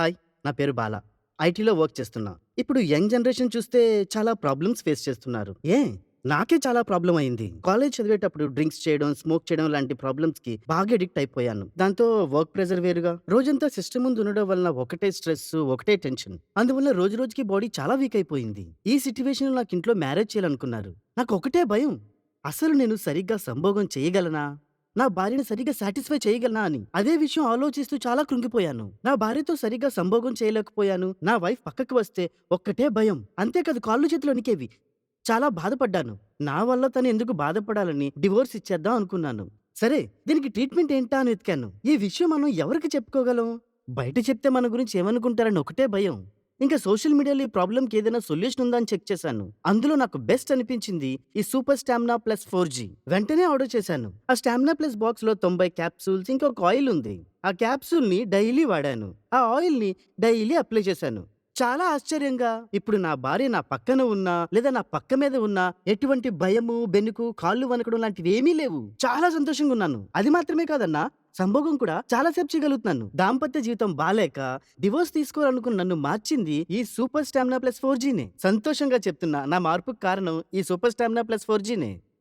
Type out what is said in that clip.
Hi నా పేరు బాల. ఐటీలో వర్క్ చేస్తున్నా. ఇప్పుడు యంగ్ జనరేషన్ చూస్తే చాలా ప్రాబ్లమ్స్ ఫేస్ చేస్తున్నారు. ఏ? నాకే చాలా ప్రాబ్లం అయింది. కాలేజ్ చదివేటప్పుడు డ్రింక్స్ చేయడం స్మోక్ చేయడం లాంటి ప్రాబ్లమ్స్కి బాగా అడిక్ట్ అయిపోయాను. దాంతో వర్క్ ప్రెజర్ వేరుగా. రోజంతా సిస్టమ్ ముందు ఉండడం వలన ఒకటే స్ట్రెస్ ఒకటే టెన్షన్. అందువల్ల రోజు రోజుకి బాడీ చాలా వీక్ అయిపోయింది. ఈ సిచ్యువేషన్ నాకు ఇంట్లో మ్యారేజ్ చేయాలనుకున్నారు. నాకు ఒకటే భయం. అసలు నేను సరిగ్గా సంభోగం చేయగలనా? నా భార్యను సరిగ్గా సాటిస్ఫై చేయగలనా అని. అదే విషయం ఆలోచిస్తూ చాలా కృంగిపోయాను. నా భార్యతో సరిగ్గా సంభోగం చేయలేకపోయాను. నా వైఫ్ పక్కకు వస్తే ఒక్కటే భయం. అంతేకాదు కాళ్ళు చేతులు వణికేవి. చాలా బాధపడ్డాను. నా వల్ల తను ఎందుకు బాధపడాలని డివోర్స్ ఇచ్చేద్దాం అనుకున్నాను. సరే దీనికి ట్రీట్మెంట్ ఏంటా అని వెతికాను. ఈ విషయం మనం ఎవరికి చెప్పుకోగలం? బయట చెప్తే మన గురించి ఏమనుకుంటారని ఒకటే భయం. ఇంకా సోషల్ మీడియాలో ఈ ప్రాబ్లంకి ఏదైనా సొల్యూషన్ ఉందా అని చెక్ చేశాను. అందులో నాకు బెస్ట్ అనిపించింది ఈ super stamina plus four G. వెంటనే ఆర్డర్ చేశాను. ఆ స్టామినా ప్లస్ బాక్స్లో తొంభై క్యాప్సూల్స్ ఇంకొక ఆయిల్ ఉంది. ఆ క్యాప్సూల్ని డైలీ వాడాను. ఆ ఆయిల్ని డైలీ అప్లై చేశాను. చాలా ఆశ్చర్యంగా ఇప్పుడు నా భార్య నా పక్కన ఉన్నా లేదా నా పక్క మీద ఉన్నా ఎటువంటి భయము బెనుకు కాళ్ళు వనకడం లాంటివి ఏమీ లేవు. చాలా సంతోషంగా ఉన్నాను. అది మాత్రమే కాదన్నా సంభోగం కూడా చాలా సేపు చేయగలుగుతున్నాను దాంపత్య జీవితం బాలేక డివోర్స్ తీసుకోవాలనుకున్న నన్ను మార్చింది ఈ సూపర్ స్టామినా ప్లస్ ఫోర్ జీనే. సంతోషంగా చెప్తున్నా నా మార్పుకు కారణం ఈ సూపర్ స్టామినా ప్లస్ ఫోర్ జీనే.